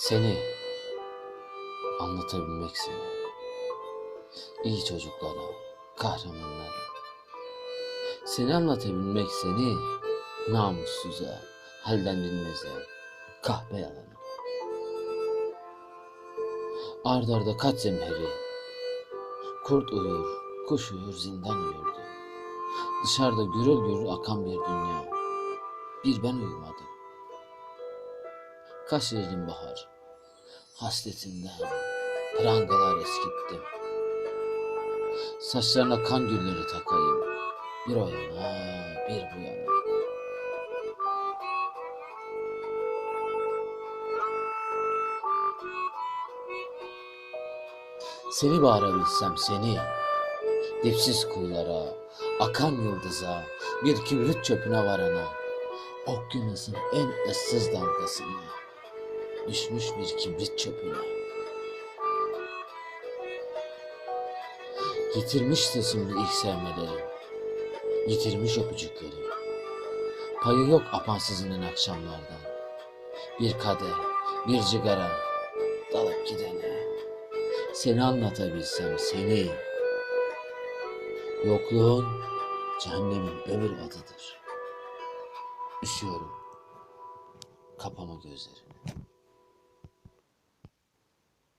Seni anlatabilmek seni. iyi çocuklara, kahramanlara. Seni anlatabilmek seni namussuza, halden bilmeze, kahpe yalanı. Ard arda kaç zemheri, kurt uyur, kuş uyur, zindan uyurdu. Dışarıda gürül gürül akan bir dünya, bir ben uyumadım. Kaç derin bahar, hasretinden prangalar eskittim. Saçlarına kan gülleri takayım, bir o yana, bir bu yana. Seni bağırabilsem seni, dipsiz kuyulara, akan yıldıza, bir kibrit çöpüne varana, okyanusun en ıssız dalgasına, düşmüş bir kibrit çöpüne. Yitirmiş sesimde ilk sevmeleri, yitirmiş öpücükleri. Payı yok apansızının akşamlardan. Bir kadeh, bir cigara, dalıp gidene. Seni anlatabilsem seni. Yokluğun cehennemin öbür adıdır. Üşüyorum. Kapama gözlerimi.